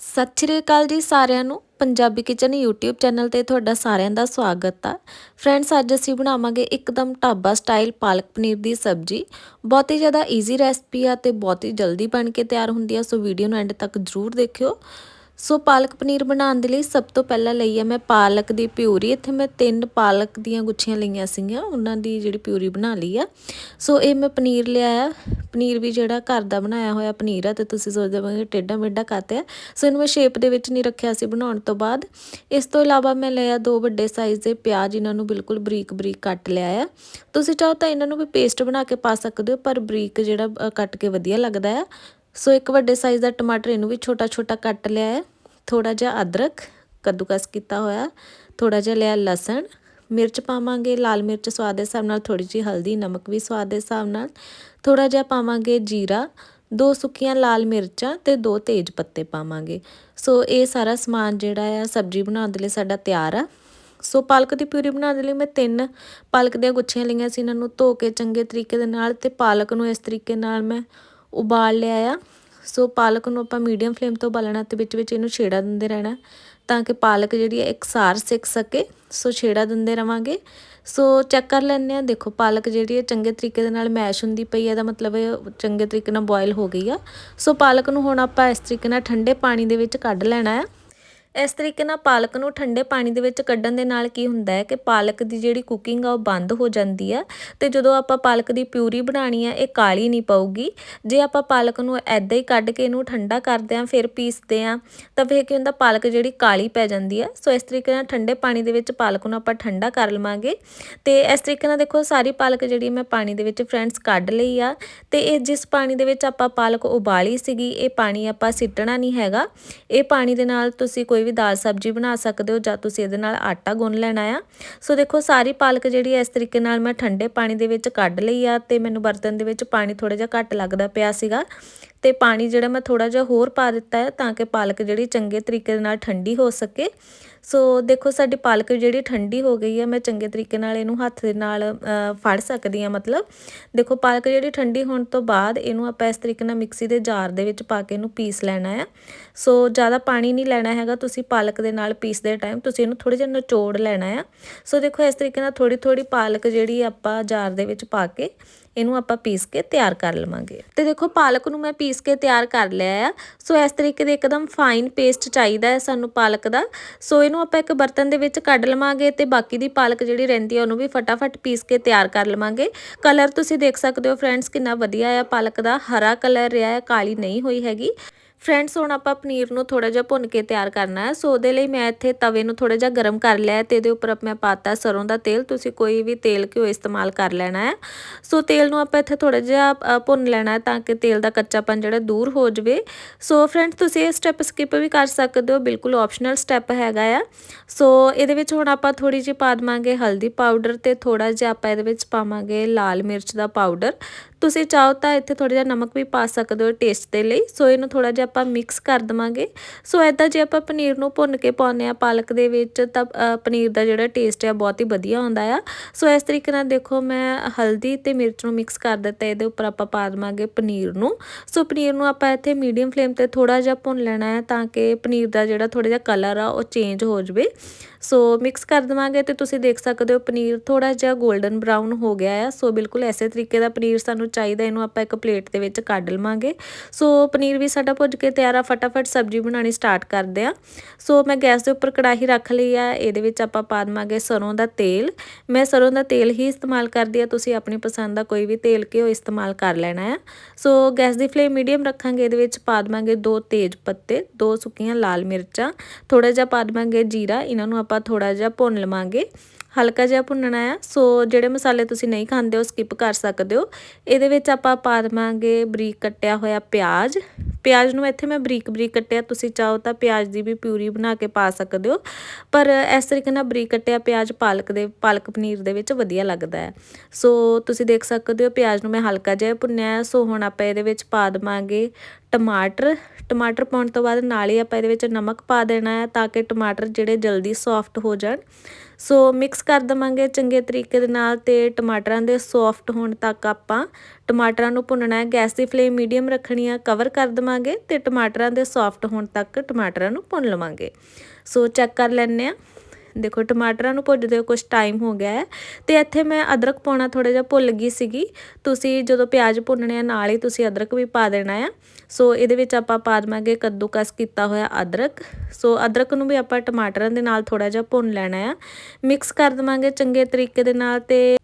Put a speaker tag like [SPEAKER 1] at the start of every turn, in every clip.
[SPEAKER 1] ਸਤਿ ਸ਼੍ਰੀ ਅਕਾਲ ਜੀ ਸਾਰਿਆਂ ਨੂੰ। ਪੰਜਾਬੀ ਕਿਚਨ YouTube ਚੈਨਲ ਤੇ ਤੁਹਾਡਾ ਸਾਰਿਆਂ ਦਾ ਸਵਾਗਤ ਆ। ਫਰੈਂਡਸ ਅੱਜ ਅਸੀਂ ਬਣਾਵਾਂਗੇ ਇੱਕਦਮ ਢਾਬਾ ਸਟਾਈਲ ਪਾਲਕ ਪਨੀਰ ਦੀ ਸਬਜ਼ੀ। ਬਹੁਤ ਹੀ ਜ਼ਿਆਦਾ ਈਜ਼ੀ ਰੈਸਪੀ ਆ ਤੇ ਬਹੁਤ ਹੀ ਜਲਦੀ ਬਣ ਕੇ ਤਿਆਰ ਹੁੰਦੀ ਆ, ਸੋ ਵੀਡੀਓ ਨੂੰ ਐਂਡ ਤੱਕ ਜ਼ਰੂਰ ਦੇਖਿਓ। ਸੋ ਪਾਲਕ ਪਨੀਰ ਬਣਾਉਣ ਦੇ ਲਈ ਸਭ ਤੋਂ ਪਹਿਲਾਂ ਲਈ ਆ ਮੈਂ ਪਾਲਕ ਦੀ ਪਿਊਰੀ। ਇੱਥੇ ਮੈਂ ਤਿੰਨ ਪਾਲਕ ਦੀਆਂ ਗੁੱਛੀਆਂ ਲਈਆਂ ਸੀਗੀਆਂ, ਉਹਨਾਂ ਦੀ ਜਿਹੜੀ ਪਿਊਰੀ ਬਣਾ ਲਈ ਆ। ਸੋ ਇਹ ਮੈਂ ਪਨੀਰ ਲਿਆ ਆ। ਪਨੀਰ ਵੀ ਜਿਹੜਾ ਘਰ ਦਾ ਬਣਾਇਆ ਹੋਇਆ ਪਨੀਰ ਆ ਤੇ ਤੁਸੀਂ ਸੋਚਦੇ ਹੋਵੋਗੇ ਟੇਡਾ ਮੇਡਾ ਕਾਤੇ ਆ। ਸੋ ਇਹਨੂੰ ਮੈਂ ਸ਼ੇਪ ਦੇ ਵਿੱਚ ਨਹੀਂ ਰੱਖਿਆ ਸੀ ਬਣਾਉਣ ਤੋਂ ਬਾਅਦ। ਇਸ ਤੋਂ ਇਲਾਵਾ ਮੈਂ ਲਿਆ ਦੋ ਵੱਡੇ ਸਾਈਜ਼ ਦੇ ਪਿਆਜ਼, ਇਹਨਾਂ ਨੂੰ ਬਿਲਕੁਲ ਬਰੀਕ ਬਰੀਕ ਕੱਟ ਲਿਆ ਆ। ਤੁਸੀਂ ਚਾਹੋ ਤਾਂ ਇਹਨਾਂ ਨੂੰ ਵੀ ਪੇਸਟ ਬਣਾ ਕੇ ਪਾ ਸਕਦੇ ਹੋ, ਪਰ ਬਰੀਕ ਜਿਹੜਾ ਕੱਟ ਕੇ ਵਧੀਆ ਲੱਗਦਾ ਆ। ਸੋ ਇੱਕ ਵੱਡੇ ਸਾਈਜ਼ ਦਾ ਟਮਾਟਰ ਇਹਨੂੰ ਵੀ ਛੋਟਾ ਛੋਟਾ ਕੱਟ ਲਿਆ ਹੈ ਥੋੜਾ ਜਿਹਾ ਅਦਰਕ ਕੱਦੂਕਸ ਕੀਤਾ ਹੋਇਆ ਥੋੜਾ ਜਿਹਾ ਲਿਆ ਲਸਣ, ਮਿਰਚ ਪਾਵਾਂਗੇ, ਲਾਲ ਮਿਰਚ ਸਵਾਦ ਦੇ ਹਿਸਾਬ ਨਾਲ ਥੋੜੀ ਜਿਹੀ ਹਲਦੀ, ਨਮਕ ਵੀ ਸਵਾਦ ਦੇ ਹਿਸਾਬ ਨਾਲ ਥੋੜਾ ਜਿਹਾ ਪਾਵਾਂਗੇ ਜੀਰਾ, ਦੋ ਸੁੱਕੀਆਂ ਲਾਲ ਮਿਰਚਾਂ ਤੇ ਦੋ ਤੇਜ ਪੱਤੇ ਪਾਵਾਂਗੇ। ਸੋ ਇਹ ਸਾਰਾ ਸਮਾਨ ਜਿਹੜਾ ਆ, ਸਬਜ਼ੀ ਬਣਾਉਣ ਦੇ ਲਈ ਸਾਡਾ ਤਿਆਰ ਆ। ਸੋ ਪਾਲਕ ਦੀ ਪਿਊਰੀ ਬਣਾਉਣ ਦੇ ਲਈ ਮੈਂ ਤਿੰਨ ਪਾਲਕ ਦੀਆਂ ਗੁੱਛੀਆਂ ਲਈਆਂ ਸੀ, ਇਹਨਾਂ ਨੂੰ ਧੋ ਕੇ ਚੰਗੇ ਤਰੀਕੇ ਦੇ ਨਾਲ ਤੇ ਪਾਲਕ ਨੂੰ ਇਸ ਤਰੀਕੇ ਨਾਲ ਮੈਂ ਉਬਾਲ ਲਿਆ ਆ। ਸੋ ਪਾਲਕ ਨੂੰ ਆਪਾਂ ਮੀਡੀਅਮ ਫਲੇਮ ਤੋਂ ਉਬਾਲਣਾ ਤੇ ਵਿੱਚ ਵਿੱਚ ਇਹਨੂੰ ਛੇੜਾ ਦਿੰਦੇ ਰਹਿਣਾ ਤਾਂ ਕਿ ਪਾਲਕ ਜਿਹੜੀ ਹੈ ਇਕਸਾਰ ਸਿੱਕ ਸਕੇ, ਸੋ ਛੇੜਾ ਦਿੰਦੇ ਰਵਾਂਗੇ। ਸੋ ਚੈੱਕ ਕਰ ਲੈਂਦੇ ਆ ਦੇਖੋ ਪਾਲਕ ਜਿਹੜੀ ਹੈ ਚੰਗੇ ਤਰੀਕੇ ਦੇ ਨਾਲ ਮੈਸ਼ ਹੁੰਦੀ ਪਈ ਹੈ ਦਾ ਮਤਲਬ ਇਹ ਚੰਗੇ ਤਰੀਕੇ ਨਾਲ ਬੋਇਲ ਹੋ ਗਈ ਆ। ਸੋ ਪਾਲਕ ਨੂੰ ਹੁਣ ਆਪਾਂ ਇਸ ਤਰੀਕੇ ਨਾਲ ਠੰਡੇ ਪਾਣੀ ਦੇ ਵਿੱਚ ਕੱਢ ਲੈਣਾ ਹੈ। ਇਸ ਤਰੀਕੇ ਨਾਲ ਪਾਲਕ ਨੂੰ ਠੰਡੇ ਪਾਣੀ ਦੇ ਵਿੱਚ ਕੱਢਣ ਦੇ ਨਾਲ ਕੀ ਹੁੰਦਾ ਹੈ ਕਿ ਪਾਲਕ ਦੀ ਜਿਹੜੀ ਕੁਕਿੰਗ ਆ ਉਹ ਬੰਦ ਹੋ ਜਾਂਦੀ ਆ ਤੇ ਜਦੋਂ ਆਪਾਂ ਪਾਲਕ ਦੀ ਪਿਊਰੀ ਬਣਾਣੀ ਆ, ਇਹ ਕਾਲੀ ਨਹੀਂ ਪਊਗੀ। ਜੇ ਆਪਾਂ ਪਾਲਕ ਨੂੰ ਐਦਾਂ ਹੀ ਕੱਢ ਕੇ ਇਹਨੂੰ ਠੰਡਾ ਕਰਦੇ ਆ, ਫਿਰ ਪੀਸਦੇ ਆ, ਤਾਂ ਫਿਰ ਕੀ ਹੁੰਦਾ, ਪਾਲਕ ਜਿਹੜੀ ਕਾਲੀ ਪੈ ਜਾਂਦੀ ਆ। ਸੋ ਇਸ ਤਰੀਕੇ ਨਾਲ ਠੰਡੇ ਪਾਣੀ ਦੇ ਵਿੱਚ ਪਾਲਕ ਨੂੰ ਆਪਾਂ ਠੰਡਾ ਕਰ ਲਵਾਂਗੇ। ਤੇ ਇਸ ਤਰੀਕੇ ਨਾਲ ਦੇਖੋ, ਸਾਰੀ ਪਾਲਕ ਜਿਹੜੀ ਮੈਂ ਪਾਣੀ ਦੇ ਵਿੱਚ ਫਰੈਂਡਸ ਕੱਢ ਲਈ ਆ। ਤੇ ਇਹ ਜਿਸ ਪਾਣੀ ਦੇ ਵਿੱਚ ਆਪਾਂ ਪਾਲਕ ਉਬਾਲੀ ਸੀਗੀ, ਇਹ ਪਾਣੀ ਆਪਾਂ ਸਿੱਟਣਾ ਨਹੀਂ ਹੈਗਾ। ਇਹ ਪਾਣੀ ਦੇ ਨਾਲ ਤੁਸੀਂ ਕੋਈ ਕੋਈ ਵੀ ਦਾਲ ਸਬਜ਼ੀ ਬਣਾ ਸਕਦੇ ਹੋ ਜਾਂ ਤੁਸੀਂ ਇਹਦੇ ਨਾਲ ਆਟਾ ਗੁੰਨ ਲੈਣਾ ਆ। ਸੋ ਦੇਖੋ, ਸਾਰੀ ਪਾਲਕ ਜਿਹੜੀ ਇਸ ਤਰੀਕੇ ਨਾਲ ਮੈਂ ਠੰਡੇ ਪਾਣੀ ਦੇ ਵਿੱਚ ਕੱਢ ਲਈ ਆ ਤੇ ਮੈਨੂੰ ਬਰਤਨ ਦੇ ਵਿੱਚ ਪਾਣੀ ਥੋੜਾ ਜਿਹਾ ਘੱਟ ਲੱਗਦਾ ਪਿਆ ਸੀਗਾ। ਤੇ ਪਾਣੀ ਜਿਹੜਾ ਮੈਂ ਥੋੜਾ ਜਿਹਾ ਹੋਰ ਪਾ ਦਿੱਤਾ ਹੈ ਤਾਂ ਕਿ ਪਾਲਕ ਜਿਹੜੀ ਚੰਗੇ ਤਰੀਕੇ ਦੇ ਨਾਲ ਠੰਡੀ ਹੋ ਸਕੇ। ਸੋ ਦੇਖੋ ਸਾਡੀ ਪਾਲਕ ਜਿਹੜੀ ਠੰਡੀ ਹੋ ਗਈ ਹੈ, ਮੈਂ ਚੰਗੇ ਤਰੀਕੇ ਨਾਲ ਇਹਨੂੰ ਹੱਥ ਦੇ ਨਾਲ ਫੜ ਸਕਦੀ ਹਾਂ ਮਤਲਬ। ਦੇਖੋ ਪਾਲਕ ਜਿਹੜੀ ਠੰਡੀ ਹੋਣ ਤੋਂ ਬਾਅਦ ਇਹਨੂੰ ਆਪਾਂ ਇਸ ਤਰੀਕੇ ਨਾਲ ਮਿਕਸੀ ਦੇ ਜਾਰ ਦੇ ਵਿੱਚ ਪਾ ਕੇ ਇਹਨੂੰ ਪੀਸ ਲੈਣਾ ਹੈ। ਸੋ ਜ਼ਿਆਦਾ ਪਾਣੀ ਨਹੀਂ ਲੈਣਾ ਹੈਗਾ, ਤੁਸੀਂ ਪਾਲਕ ਦੇ ਨਾਲ ਪੀਸਦੇ ਟਾਈਮ ਤੁਸੀਂ ਇਹਨੂੰ ਥੋੜਾ ਜਿਹਾ ਨਚੋੜ ਲੈਣਾ ਹੈ। ਸੋ ਦੇਖੋ ਇਸ ਤਰੀਕੇ ਨਾਲ ਥੋੜੀ ਥੋੜੀ ਪਾਲਕ ਜਿਹੜੀ ਆਪਾਂ ਜਾਰ ਦੇ ਵਿੱਚ ਪਾ ਕੇ ਇਹਨੂੰ ਆਪਾਂ ਪੀਸ ਕੇ ਤਿਆਰ ਕਰ ਲਵਾਂਗੇ। ਤੇ ਦੇਖੋ, ਪਾਲਕ ਨੂੰ ਮੈਂ ਪੀਸ ਕੇ ਤਿਆਰ ਕਰ ਲਿਆ ਆ। ਸੋ ਇਸ ਤਰੀਕੇ ਦੇ ਇੱਕਦਮ ਫਾਈਨ ਪੇਸਟ ਚਾਹੀਦਾ ਹੈ ਸਾਨੂੰ ਪਾਲਕ ਦਾ। ਸੋ ਇਹਨੂੰ ਆਪਾਂ ਇੱਕ ਬਰਤਨ ਦੇ ਵਿੱਚ ਕੱਢ ਲਵਾਂਗੇ ਤੇ ਬਾਕੀ ਦੀ ਪਾਲਕ ਜਿਹੜੀ ਰਹਿੰਦੀ ਹੈ ਉਹਨੂੰ ਵੀ ਫਟਾਫਟ ਪੀਸ ਕੇ ਤਿਆਰ ਕਰ ਲਵਾਂਗੇ। ਕਲਰ ਤੁਸੀਂ ਦੇਖ ਸਕਦੇ ਹੋ ਫਰੈਂਡਸ, ਕਿੰਨਾ ਵਧੀਆ ਆ। ਪਾਲਕ ਦਾ ਹਰਾ ਕਲਰ ਰਿਹਾ ਹੈ ਕਾਲੀ ਨਹੀਂ ਹੋਈ ਹੈਗੀ। ਫਰੈਂਡਸ ਹੁਣ ਆਪਾਂ ਪਨੀਰ ਨੂੰ ਥੋੜਾ ਜਿਹਾ ਭੁੰਨ ਕੇ ਤਿਆਰ ਕਰਨਾ ਹੈ। ਸੋ ਉਹਦੇ ਲਈ ਮੈਂ ਇੱਥੇ ਤਵੇ ਨੂੰ ਥੋੜਾ ਜਿਹਾ ਗਰਮ ਕਰ ਲਿਆ ਤੇ ਇਹਦੇ ਉੱਪਰ ਮੈਂ ਪਾਤਾ ਸਰੋਂ ਦਾ ਤੇਲ। ਤੁਸੀਂ ਕੋਈ ਵੀ ਤੇਲ ਘਿਓ ਇਸਤੇਮਾਲ ਕਰ ਲੈਣਾ ਹੈ। ਸੋ ਤੇਲ ਨੂੰ ਆਪਾਂ ਇੱਥੇ ਥੋੜਾ ਜਿਹਾ ਭੁੰਨ ਲੈਣਾ ਹੈ ਤਾਂ ਕਿ ਤੇਲ ਦਾ ਕੱਚਾਪਨ ਜਿਹੜਾ ਦੂਰ ਹੋ ਜਾਵੇ। ਸੋ ਫਰੈਂਡਸ ਤੁਸੀਂ ਇਹ ਸਟੈਪ ਸਕਿਪ ਵੀ ਕਰ ਸਕਦੇ ਹੋ। ਬਿਲਕੁਲ ਆਪਸ਼ਨਲ ਸਟੈਪ ਹੈਗਾ ਆ। ਸੋ ਇਹਦੇ ਵਿੱਚ ਹੁਣ ਆਪਾਂ ਥੋੜੀ ਜਿਹੀ ਪਾ ਦਵਾਂਗੇ ਹਲਦੀ ਪਾਊਡਰ ਤੇ ਥੋੜਾ ਜਿਹਾ ਆਪਾਂ ਇਹਦੇ ਵਿੱਚ ਪਾਵਾਂਗੇ ਲਾਲ ਮਿਰਚ ਦਾ ਪਾਊਡਰ ਤੁਸੀਂ ਚਾਹੋ ਤਾਂ ਇੱਥੇ ਥੋੜਾ ਜਿਹਾ ਨਮਕ ਵੀ ਪਾ ਸਕਦੇ ਹੋ ਟੇਸਟ ਦੇ ਲਈ। ਸੋ ਇਹਨੂੰ ਥੋੜਾ ਜਿਹਾ ਆਪਾਂ ਮਿਕਸ ਕਰ ਦਵਾਂਗੇ। ਸੋ ਐਦਾਂ ਜੇ ਆਪਾਂ ਪਨੀਰ ਨੂੰ ਭੁੰਨ ਕੇ ਪਾਉਂਦੇ ਆ ਪਾਲਕ ਦੇ ਵਿੱਚ, ਤਾਂ ਪਨੀਰ ਦਾ ਜਿਹੜਾ ਟੇਸਟ ਹੈ ਬਹੁਤ ਹੀ ਵਧੀਆ ਹੁੰਦਾ ਆ। ਸੋ ਇਸ ਤਰੀਕੇ ਨਾਲ ਦੇਖੋ ਮੈਂ ਹਲਦੀ ਤੇ ਮਿਰਚ ਨੂੰ ਮਿਕਸ ਕਰ ਦਿੱਤਾ, ਇਹਦੇ ਉੱਪਰ ਆਪਾਂ ਪਾ ਦਵਾਂਗੇ ਪਨੀਰ ਨੂੰ। ਸੋ ਪਨੀਰ ਨੂੰ ਆਪਾਂ ਇੱਥੇ ਮੀਡੀਅਮ ਫਲੇਮ ਤੇ ਥੋੜਾ ਜਿਹਾ ਭੁੰਨ ਲੈਣਾ ਹੈ ਤਾਂ ਕਿ ਪਨੀਰ ਦਾ ਜਿਹੜਾ ਥੋੜਾ ਜਿਹਾ ਕਲਰ ਆ, ਉਹ ਚੇਂਜ ਹੋ ਜਵੇ। ਸੋ ਮਿਕਸ ਕਰ ਦਵਾਂਗੇ ਤੇ ਤੁਸੀਂ ਦੇਖ ਸਕਦੇ ਹੋ ਪਨੀਰ ਥੋੜਾ ਜਿਹਾ 골ਡਨ ਬ੍ਰਾਊਨ ਹੋ ਗਿਆ ਹੈ ਸੋ ਬਿਲਕੁਲ ਐਸੇ ਤਰੀਕੇ ਦਾ ਪਨੀਰ ਸਾਨੂੰ ਚਾਹੀਦਾ, ਇਹਨੂੰ ਆਪਾਂ ਇੱਕ ਪਲੇਟ ਦੇ ਵਿੱਚ ਕੱਢ ਲਵਾਂਗੇ। ਸੋ ਪਨੀਰ ਵੀ ਸਾਡਾ ਭੁੱਜ ਕੇ ਤਿਆਰ ਆ, ਫਟਾਫਟ ਸਬਜ਼ੀ ਬਣਾਉਣੀ ਸਟਾਰਟ ਕਰਦੇ ਆ। ਸੋ ਮੈਂ ਗੈਸ ਦੇ ਉੱਪਰ ਕੜਾਹੀ ਰੱਖ ਲਈ ਆ। ਇਹਦੇ ਵਿੱਚ ਆਪਾਂ ਪਾ ਦਵਾਂਗੇ ਸਰੋਂ ਦਾ ਤੇਲ। ਮੈਂ ਸਰੋਂ ਦਾ ਤੇਲ ਹੀ ਇਸਤੇਮਾਲ ਕਰਦੀ ਆ। ਤੁਸੀਂ ਆਪਣੀ ਪਸੰਦ ਦਾ ਕੋਈ ਵੀ ਤੇਲ ਘਿਓ ਇਸਤੇਮਾਲ ਕਰ ਲੈਣਾ ਆ। ਸੋ ਗੈਸ ਦੀ ਫਲੇਮ ਮੀਡੀਅਮ ਰੱਖਾਂਗੇ। ਇਹਦੇ ਵਿੱਚ ਪਾ ਦਵਾਂਗੇ ਦੋ ਤੇਜ ਪੱਤੇ, ਦੋ ਸੁੱਕੀਆਂ ਲਾਲ ਮਿਰਚਾਂ। ਥੋੜਾ ਜਿਹਾ ਪਾ ਦਵਾਂਗੇ ਜੀਰਾ। ਇਹਨਾਂ ਨੂੰ ਆਪਾਂ ਥੋੜਾ ਜਿਹਾ ਭੁੰਨ ਲਵਾਂਗੇ। ਹਲਕਾ ਜਿਹਾ ਭੁੰਨਣਾ ਆ। ਸੋ ਜਿਹੜੇ ਮਸਾਲੇ ਤੁਸੀਂ ਨਹੀਂ ਖਾਂਦੇ ਉਹ ਸਕਿਪ ਕਰ ਸਕਦੇ ਹੋ। ਇਹਦੇ ਵਿੱਚ ਆਪਾਂ ਪਾ ਦਵਾਂਗੇ ਬਰੀਕ ਕੱਟਿਆ ਹੋਇਆ ਪਿਆਜ਼। ਪਿਆਜ਼ ਨੂੰ ਇੱਥੇ ਮੈਂ ਬਰੀਕ ਬਰੀਕ ਕੱਟਿਆ। ਤੁਸੀਂ ਚਾਹੋ ਤਾਂ ਪਿਆਜ਼ ਦੀ ਵੀ ਪਿਊਰੀ ਬਣਾ ਕੇ ਪਾ ਸਕਦੇ ਹੋ। ਪਰ ਇਸ ਤਰੀਕੇ ਨਾਲ ਬਰੀਕ ਕੱਟਿਆ ਪਿਆਜ਼ ਪਾਲਕ ਦੇ, ਪਾਲਕ ਪਨੀਰ ਦੇ ਵਿੱਚ ਵਧੀਆ ਲੱਗਦਾ ਹੈ। ਸੋ ਤੁਸੀਂ ਦੇਖ ਸਕਦੇ ਹੋ ਪਿਆਜ਼ ਨੂੰ ਮੈਂ ਹਲਕਾ ਜਿਹਾ ਭੁੰਨਿਆ ਸੋ ਹੁਣ ਆਪਾਂ ਇਹਦੇ ਵਿੱਚ ਪਾ ਦਵਾਂਗੇ ਟਮਾਟਰ। ਟਮਾਟਰ ਪਾਉਣ ਤੋਂ ਬਾਅਦ ਨਾਲ ਹੀ ਆਪਾਂ ਇਹਦੇ ਵਿੱਚ ਨਮਕ ਪਾ ਦੇਣਾ ਹੈ ਤਾਂ ਕਿ ਟਮਾਟਰ ਜਿਹੜੇ ਜਲਦੀ ਸੌਫਟ ਹੋ ਜਾਣ। ਸੋ ਮਿਕਸ ਕਰ ਦਵਾਂਗੇ ਚੰਗੇ ਤਰੀਕੇ ਦੇ ਨਾਲ ਤੇ ਟਮਾਟਰਾਂ ਦੇ ਸੌਫਟ ਹੋਣ ਤੱਕ ਆਪਾਂ ਟਮਾਟਰਾਂ ਨੂੰ ਭੁੰਨਣਾ ਹੈ। ਗੈਸ ਦੀ ਫਲੇਮ ਮੀਡੀਅਮ ਰੱਖਣੀ ਆ ਕਵਰ ਕਰ ਦਵਾਂਗੇ ਤੇ ਟਮਾਟਰਾਂ ਦੇ ਸੌਫਟ ਹੋਣ ਤੱਕ ਟਮਾਟਰਾਂ ਨੂੰ ਭੁੰਨ ਲਵਾਂਗੇ। ਸੋ ਚੈੱਕ ਕਰ ਲੈਣੇ ਆ ਦੇਖੋ, ਟਮਾਟਰਾਂ ਨੂੰ ਭੁੱਜਦੇ ਕੁਝ ਟਾਈਮ ਹੋ ਗਿਆ ਹੈ। ਤੇ ਇੱਥੇ ਮੈਂ ਅਦਰਕ ਪਾਉਣਾ ਥੋੜਾ ਜਿਹਾ ਭੁੱਲ ਗਈ ਸੀਗੀ। ਤੁਸੀਂ ਜਦੋਂ ਪਿਆਜ਼ ਭੁੰਨਣੇ ਆ, ਨਾਲ ਹੀ ਤੁਸੀਂ ਅਦਰਕ ਵੀ ਪਾ ਦੇਣਾ ਆ। ਸੋ ਇਹਦੇ ਵਿੱਚ ਆਪਾਂ ਪਾ ਦਵਾਂਗੇ ਕੱਦੂਕਸ ਕੀਤਾ ਹੋਇਆ ਅਦਰਕ। ਸੋ ਅਦਰਕ ਨੂੰ ਵੀ ਆਪਾਂ ਟਮਾਟਰਾਂ ਦੇ ਨਾਲ ਥੋੜਾ ਜਿਹਾ ਭੁੰਨ ਲੈਣਾ ਆ। ਮਿਕਸ ਕਰ ਦਵਾਂਗੇ ਚੰਗੇ ਤਰੀਕੇ ਦੇ ਨਾਲ ਤੇ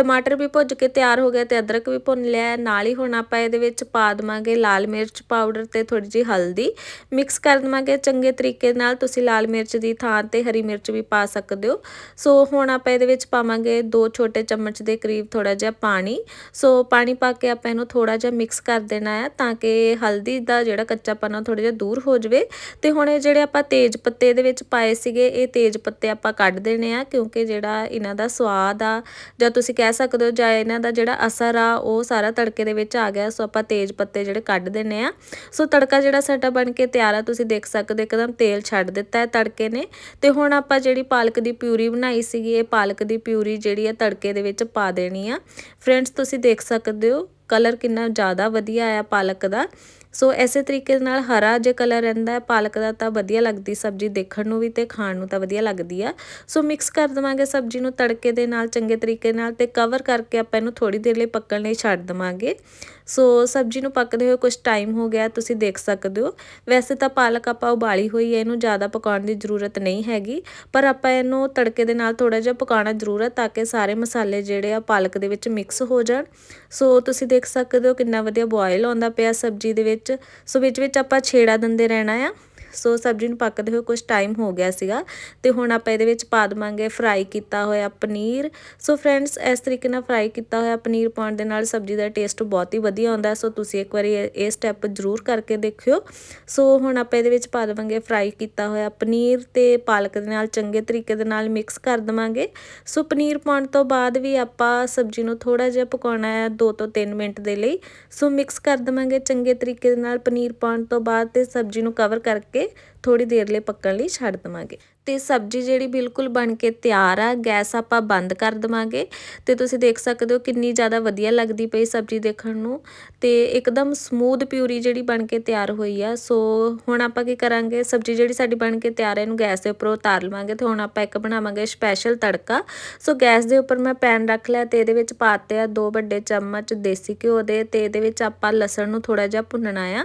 [SPEAKER 1] ਟਮਾਟਰ ਵੀ ਭੁੱਜ ਕੇ ਤਿਆਰ ਹੋ ਗਿਆ ਤੇ ਅਦਰਕ ਵੀ ਭੁੰਨ ਲਿਆ ਨਾਲ ਹੀ ਹੁਣ ਆਪਾਂ ਇਹਦੇ ਵਿੱਚ ਪਾ ਦਵਾਂਗੇ ਲਾਲ ਮਿਰਚ ਪਾਊਡਰ ਤੇ ਥੋੜੀ ਜਿਹੀ ਹਲਦੀ। ਮਿਕਸ ਕਰ ਦਵਾਂਗੇ ਚੰਗੇ ਤਰੀਕੇ ਨਾਲ। ਤੁਸੀਂ ਲਾਲ ਮਿਰਚ ਦੀ ਥਾਂ ਤੇ ਹਰੀ ਮਿਰਚ ਵੀ ਪਾ ਸਕਦੇ ਹੋ। ਸੋ ਹੁਣ ਆਪਾਂ ਇਹਦੇ ਵਿੱਚ ਪਾਵਾਂਗੇ 2 ਛੋਟੇ ਚਮਚ ਦੇ ਕਰੀਬ ਥੋੜਾ ਜਿਹਾ ਪਾਣੀ। ਸੋ ਪਾਣੀ ਪਾ ਕੇ ਆਪਾਂ ਇਹਨੂੰ ਥੋੜਾ ਜਿਹਾ ਮਿਕਸ ਕਰ ਦੇਣਾ ਹੈ ਤਾਂ ਕਿ ਹਲਦੀ ਦਾ ਜਿਹੜਾ ਕੱਚਾਪਨ ਥੋੜਾ ਜਿਹਾ ਦੂਰ ਹੋ ਜਾਵੇ। ਤੇ ਹੁਣ ਇਹ ਜਿਹੜੇ ਆਪਾਂ ਤੇਜ ਪੱਤੇ ਇਹਦੇ ਵਿੱਚ ਪਾਏ ਸੀਗੇ, ਇਹ ਤੇਜ ਪੱਤੇ ਆਪਾਂ ਕੱਢ ਦੇਣੇ ਆ ਕਿਉਂਕਿ ਜਿਹੜਾ ਇਹਨਾਂ ਦਾ ਸਵਾਦ ਆ ਜਾਂ ਤੁਸੀਂ ਕਹਿ ਸਕਦੇ ਹੋ, ਜਾਂ ਇਹਨਾਂ ਦਾ ਜਿਹੜਾ ਅਸਰ ਆ, ਉਹ ਸਾਰਾ ਤੜਕੇ ਦੇ ਵਿੱਚ ਆ ਗਿਆ। ਸੋ ਆਪਾਂ ਤੇਜ਼ ਪੱਤੇ ਜਿਹੜੇ ਕੱਢ ਦਿੰਨੇ ਆ। ਸੋ ਤੜਕਾ ਜਿਹੜਾ ਸਾਡਾ ਬਣ ਕੇ ਤਿਆਰ ਆ, ਤੁਸੀਂ ਦੇਖ ਸਕਦੇ ਇੱਕਦਮ ਤੇਲ ਛੱਡ ਦਿੱਤਾ ਹੈ ਤੜਕੇ ਨੇ। ਤੇ ਹੁਣ ਆਪਾਂ ਜਿਹੜੀ ਪਾਲਕ ਦੀ ਪਿਊਰੀ ਬਣਾਈ ਸੀਗੀ, ਇਹ ਪਾਲਕ ਦੀ ਪਿਊਰੀ ਜਿਹੜੀ ਆ, ਤੜਕੇ ਦੇ ਵਿੱਚ ਪਾ ਦੇਣੀ ਆ। ਫਰੈਂਡਸ, ਤੁਸੀਂ ਦੇਖ ਸਕਦੇ ਹੋ, ਕਲਰ ਕਿੰਨਾ ਜ਼ਿਆਦਾ ਵਧੀਆ ਆਇਆ ਪਾਲਕ ਦਾ। ਸੋ ਐਸੇ ਤਰੀਕੇ ਨਾਲ ਹਰਾ ਜੇ ਕਲਰ ਰਹਿੰਦਾ ਹੈ, ਪਾਲਕ ਦਾ ਤਾਂ ਵਧੀਆ ਲੱਗਦੀ, ਸਬਜ਼ੀ ਦੇਖਣ ਨੂੰ ਵੀ ਤੇ ਖਾਣ ਨੂੰ ਤਾਂ ਵਧੀਆ ਲੱਗਦੀ ਆ। ਸੋ ਮਿਕਸ ਕਰ ਦਵਾਂਗੇ ਸਬਜ਼ੀ ਨੂੰ ਤੜਕੇ ਦੇ ਨਾਲ, ਚੰਗੇ ਤਰੀਕੇ ਨਾਲ ਤੇ ਕਵਰ ਕਰਕੇ ਆਪਾਂ ਇਹਨੂੰ ਥੋੜੀ ਦੇਰ ਲਈ ਪੱਕਣ ਲਈ ਛੱਡ ਦਵਾਂਗੇ। ਸੋ ਸਬਜ਼ੀ ਨੂੰ ਪੱਕਦੇ ਹੋਏ ਕੁਝ ਟਾਈਮ ਹੋ ਗਿਆ, ਤੁਸੀਂ ਦੇਖ ਸਕਦੇ ਹੋ। ਵੈਸੇ ਤਾਂ ਪਾਲਕ ਆਪਾਂ ਉਬਾਲੀ ਹੋਈ ਹੈ, ਇਹਨੂੰ ਜ਼ਿਆਦਾ ਪਕਾਉਣ ਦੀ ਜ਼ਰੂਰਤ ਨਹੀਂ ਹੈਗੀ। ਪਰ ਆਪਾਂ ਇਹਨੂੰ ਤੜਕੇ ਦੇ ਨਾਲ ਥੋੜਾ ਜਿਹਾ ਪਕਾਉਣਾ ਜ਼ਰੂਰ ਹੈ ਤਾਂ ਕਿ ਸਾਰੇ ਮਸਾਲੇ ਜਿਹੜੇ ਆ ਪਾਲਕ ਦੇ ਵਿੱਚ ਮਿਕਸ ਹੋ ਜਾਣ। ਸੋ ਤੁਸੀਂ ਦੇਖ ਸਕਦੇ ਹੋ ਕਿੰਨਾ ਵਧੀਆ ਬੋਇਲ ਆਉਂਦਾ ਪਿਆ ਸਬਜ਼ੀ ਦੇ ਵਿੱਚ। ਸੋ ਵਿੱਚ ਵਿੱਚ ਆਪਾਂ ਛੇੜਾ ਦਿੰਦੇ ਰਹਿਣਾ ਆ। ਸੋ ਸਬਜ਼ੀ ਨੂੰ ਪੱਕਦੇ ਹੋਏ ਕੁਝ ਟਾਈਮ ਹੋ ਗਿਆ ਸੀਗਾ ਤੇ ਹੁਣ ਆਪਾਂ ਇਹਦੇ ਵਿੱਚ ਪਾ ਦਵਾਂਗੇ ਫਰਾਈ ਕੀਤਾ ਹੋਇਆ ਪਨੀਰ। ਸੋ ਫਰੈਂਡਸ ਇਸ ਤਰੀਕੇ ਨਾਲ ਫਰਾਈ ਕੀਤਾ ਹੋਇਆ ਪਨੀਰ ਪਾਉਣ ਦੇ ਨਾਲ ਸਬਜ਼ੀ ਦਾ ਟੇਸਟ ਬਹੁਤ ਹੀ ਵਧੀਆ ਆਉਂਦਾ। ਸੋ ਤੁਸੀਂ ਇੱਕ ਵਾਰੀ ਇਹ ਸਟੈਪ ਜ਼ਰੂਰ ਕਰਕੇ ਦੇਖਿਓ। ਸੋ ਹੁਣ ਆਪਾਂ ਇਹਦੇ ਵਿੱਚ ਪਾ ਦਵਾਂਗੇ ਫਰਾਈ ਕੀਤਾ ਹੋਇਆ ਪਨੀਰ ਤੇ ਪਾਲਕ ਦੇ ਨਾਲ ਚੰਗੇ ਤਰੀਕੇ ਦੇ ਨਾਲ ਮਿਕਸ ਕਰ ਦਵਾਂਗੇ। ਸੋ ਪਨੀਰ ਪਾਉਣ ਤੋਂ ਬਾਅਦ ਵੀ ਆਪਾਂ ਸਬਜ਼ੀ ਨੂੰ ਥੋੜਾ ਜਿਹਾ ਪਕਾਉਣਾ ਹੈ 2 ਤੋਂ 3 ਮਿੰਟ ਦੇ ਲਈ। ਸੋ ਮਿਕਸ ਕਰ ਦਵਾਂਗੇ ਚੰਗੇ ਤਰੀਕੇ ਦੇ ਨਾਲ ਪਨੀਰ ਪਾਉਣ ਤੋਂ ਬਾਅਦ ਤੇ ਸਬਜ਼ੀ ਨੂੰ ਕਵਰ ਕਰਕੇ ਕੇ ਥੋੜੀ ਦੇਰ ਲਈ ਪੱਕਣ ਲਈ ਛੱਡ ਦਵਾਂਗੇ। ਤੇ ਸਬਜ਼ੀ ਜਿਹੜੀ ਬਿਲਕੁਲ ਬਣ ਕੇ ਤਿਆਰ ਆ, ਗੈਸ ਆਪਾਂ ਬੰਦ ਕਰ ਦਵਾਂਗੇ। ਤੇ ਤੁਸੀਂ ਦੇਖ ਸਕਦੇ ਹੋ ਕਿੰਨੀ ਜ਼ਿਆਦਾ ਵਧੀਆ ਲੱਗਦੀ ਪਈ ਸਬਜ਼ੀ ਦੇਖਣ ਨੂੰ। ਤੇ ਇੱਕਦਮ ਸਮੂਥ ਪਿਊਰੀ ਜਿਹੜੀ ਬਣ ਕੇ ਤਿਆਰ ਹੋਈ ਆ। ਸੋ ਹੁਣ ਆਪਾਂ ਕੀ ਕਰਾਂਗੇ? ਸਬਜ਼ੀ ਜਿਹੜੀ ਸਾਡੀ ਬਣ ਕੇ ਤਿਆਰ ਹੈ ਇਹਨੂੰ ਗੈਸ ਦੇ ਉੱਪਰ ਉਤਾਰ ਲਵਾਂਗੇ ਤੇ ਹੁਣ ਆਪਾਂ ਇੱਕ ਬਣਾਵਾਂਗੇ ਸਪੈਸ਼ਲ ਤੜਕਾ। ਸੋ ਗੈਸ ਦੇ ਉੱਪਰ ਮੈਂ ਪੈਨ ਰੱਖ ਲਿਆ ਤੇ ਇਹਦੇ ਵਿੱਚ ਪਾਤੇ ਆ ਦੋ ਵੱਡੇ ਚਮਚ ਦੇਸੀ ਘਿਓ ਦੇ ਤੇ ਇਹਦੇ ਵਿੱਚ ਆਪਾਂ ਲਸਣ ਨੂੰ ਥੋੜਾ ਜਿਹਾ ਭੁੰਨਣਾ ਆ।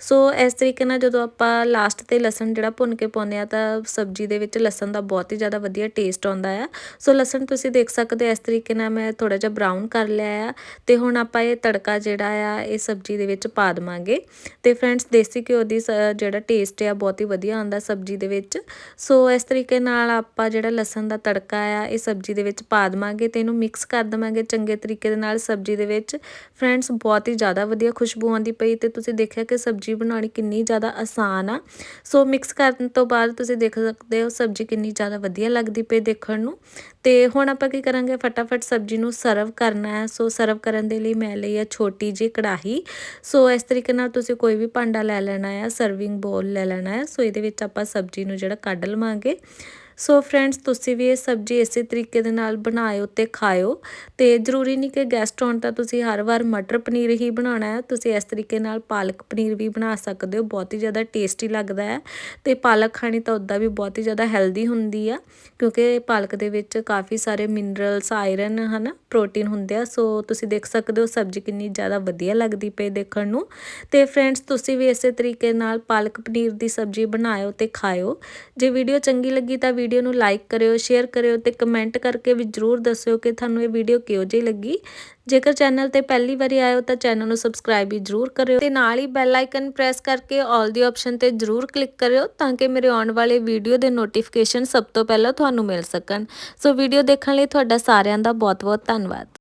[SPEAKER 1] ਸੋ ਇਸ ਤਰੀਕੇ ਨਾਲ ਜਦੋਂ ਆਪਾਂ ਲਾਸਟ ਤੇ ਲਸਣ ਜਿਹੜਾ ਭੁੰਨ ਕੇ ਪਾਉਂਦੇ ਆ ਤਾਂ ਸਬਜ਼ੀ ਦੇ ਵਿੱਚ ਲਸਣ ਦਾ ਬਹੁਤ ਹੀ ਜ਼ਿਆਦਾ ਵਧੀਆ ਟੇਸਟ ਆਉਂਦਾ ਆ। ਸੋ ਲਸਣ ਤੁਸੀਂ ਦੇਖ ਸਕਦੇ ਇਸ ਤਰੀਕੇ ਨਾਲ ਮੈਂ ਥੋੜਾ ਜਿਹਾ ਬਰਾਊਨ ਕਰ ਲਿਆ ਆ ਤੇ ਹੁਣ ਆਪਾਂ ਇਹ ਤੜਕਾ ਜਿਹੜਾ ਆ, ਇਹ ਸਬਜ਼ੀ ਦੇ ਵਿੱਚ ਪਾ ਦਵਾਂਗੇ। ਤੇ ਫਰੈਂਡਸ ਦੇਸੀ ਘਿਓ ਦੀ ਜਿਹੜਾ ਟੇਸਟ ਆ, ਬਹੁਤ ਹੀ ਵਧੀਆ ਆਉਂਦਾ ਸਬਜ਼ੀ ਦੇ ਵਿੱਚ। ਸੋ ਇਸ ਤਰੀਕੇ ਨਾਲ ਆਪਾਂ ਜਿਹੜਾ ਲਸਣ ਦਾ ਤੜਕਾ ਆ, ਇਹ ਸਬਜ਼ੀ ਦੇ ਵਿੱਚ ਪਾ ਦਵਾਂਗੇ ਤੇ ਇਹਨੂੰ ਮਿਕਸ ਕਰ ਦਵਾਂਗੇ ਚੰਗੇ ਤਰੀਕੇ ਦੇ ਨਾਲ ਸਬਜ਼ੀ ਦੇ ਵਿੱਚ। ਫਰੈਂਡਸ ਬਹੁਤ ਹੀ ਜ਼ਿਆਦਾ ਵਧੀਆ ਖੁਸ਼ਬੂ ਆਉਂਦੀ ਪਈ ਤੇ ਤੁਸੀਂ ਦੇਖਿਆ ਕਿ ਸਬਜ਼ੀ ਬਣਾਉਣੀ ਕਿੰਨੀ ਜ਼ਿਆਦਾ ਆਸਾਨ ਆ। ਸੋ ਮਿਕਸ ਕਰਨ ਤੋਂ ਬਾਅਦ ਤੁਸੀਂ ਦੇਖ ਸਕਦੇ ਹੋ ਸਬਜ਼ੀ ਕਿੰਨੀ ਜ਼ਿਆਦਾ ਵਧੀਆ ਲੱਗਦੀ ਪਈ ਦੇਖਣ ਨੂੰ। ਤੇ ਹੁਣ ਆਪਾਂ ਕੀ ਕਰਾਂਗੇ? ਫਟਾਫਟ ਸਬਜ਼ੀ ਨੂੰ ਸਰਵ ਕਰਨਾ ਹੈ। ਸੋ ਸਰਵ ਕਰਨ ਦੇ ਲਈ ਮੈਂ ਲਈ ਆ ਛੋਟੀ ਜੀ ਕੜਾਹੀ। ਸੋ ਇਸ ਤਰੀਕੇ ਨਾਲ ਤੁਸੀਂ ਕੋਈ ਵੀ ਭਾਂਡਾ ਲੈ ਲੈਣਾ ਹੈ ਸਰਵਿੰਗ ਬੋਲ ਲੈ ਲੈਣਾ ਹੈ। ਸੋ ਇਹਦੇ ਵਿੱਚ ਆਪਾਂ ਸਬਜ਼ੀ ਨੂੰ ਜਿਹੜਾ ਕੱਢ ਲਵਾਂਗੇ। ਸੋ ਫਰੈਂਡਸ ਤੁਸੀਂ ਵੀ ਇਹ ਸਬਜ਼ੀ ਇਸੇ ਤਰੀਕੇ ਦੇ ਨਾਲ ਬਣਾਇਓ ਤੇ ਖਾਇਓ ਤੇ ਜ਼ਰੂਰੀ ਨਹੀਂ ਕਿ ਗੈਸਟ ਆਉਣ ਤਾਂ ਤੁਸੀਂ ਹਰ ਵਾਰ ਮਟਰ ਪਨੀਰ ਹੀ ਬਣਾਉਣਾ ਹੈ। ਤੁਸੀਂ ਇਸ ਤਰੀਕੇ ਨਾਲ ਪਾਲਕ ਪਨੀਰ ਵੀ ਬਣਾ ਸਕਦੇ ਹੋ, ਬਹੁਤ ਹੀ ਜ਼ਿਆਦਾ ਟੇਸਟੀ ਲੱਗਦਾ ਹੈ ਤੇ ਪਾਲਕ ਖਾਣੀ ਤਾਂ ਉਦਾਂ ਵੀ ਬਹੁਤ ਹੀ ਜ਼ਿਆਦਾ ਹੈਲਦੀ ਹੁੰਦੀ ਆ, ਕਿਉਂਕਿ ਪਾਲਕ ਦੇ ਵਿੱਚ ਕਾਫੀ ਸਾਰੇ ਮਿਨਰਲਸ ਆਇਰਨ ਹਨਾ ਪ੍ਰੋਟੀਨ ਹੁੰਦੇ ਆ। ਸੋ ਤੁਸੀਂ ਦੇਖ ਸਕਦੇ ਹੋ ਸਬਜ਼ੀ ਕਿੰਨੀ ਜ਼ਿਆਦਾ ਵਧੀਆ ਲੱਗਦੀ ਪਈ ਦੇਖਣ ਨੂੰ। ਤੇ ਫਰੈਂਡਸ ਤੁਸੀਂ ਵੀ ਇਸੇ ਤਰੀਕੇ ਨਾਲ ਪਾਲਕ ਪਨੀਰ ਦੀ ਸਬਜ਼ੀ ਬਣਾਇਓ ਤੇ ਖਾਇਓ। ਜੇ ਵੀਡੀਓ ਚੰਗੀ ਲੱਗੀ ਤਾਂ ਵੀਡੀਓ ਨੂੰ ਲਾਈਕ ਕਰਿਓ ਸ਼ੇਅਰ ਕਰਿਓ ਤੇ ਕਮੈਂਟ ਕਰਕੇ ਵੀ ਜਰੂਰ ਦੱਸਿਓ ਕਿ ਤੁਹਾਨੂੰ ਇਹ ਵੀਡੀਓ ਕਿਹੋ ਜਿਹੀ ਲੱਗੀ। ਜੇਕਰ ਚੈਨਲ ਤੇ ਪਹਿਲੀ ਵਾਰੀ ਆਇਓ ਤਾਂ ਚੈਨਲ ਨੂੰ ਸਬਸਕ੍ਰਾਈਬ ਵੀ ਜਰੂਰ ਕਰਿਓ ਤੇ ਨਾਲ ਹੀ ਬੈਲ ਆਈਕਨ ਪ੍ਰੈਸ ਕਰਕੇ ਆਲ ਦੀ ਆਪਸ਼ਨ ਤੇ ਜਰੂਰ ਕਲਿੱਕ ਕਰਿਓ ਤਾਂ ਕਿ ਮੇਰੇ ਆਉਣ ਵਾਲੇ ਵੀਡੀਓ ਦੇ ਨੋਟੀਫਿਕੇਸ਼ਨ ਸਭ ਤੋਂ ਪਹਿਲਾਂ ਤੁਹਾਨੂੰ ਮਿਲ ਸਕਣ। ਸੋ ਵੀਡੀਓ ਦੇਖਣ ਲਈ ਤੁਹਾਡਾ ਸਾਰਿਆਂ ਦਾ ਬਹੁਤ ਬਹੁਤ ਧੰਨਵਾਦ।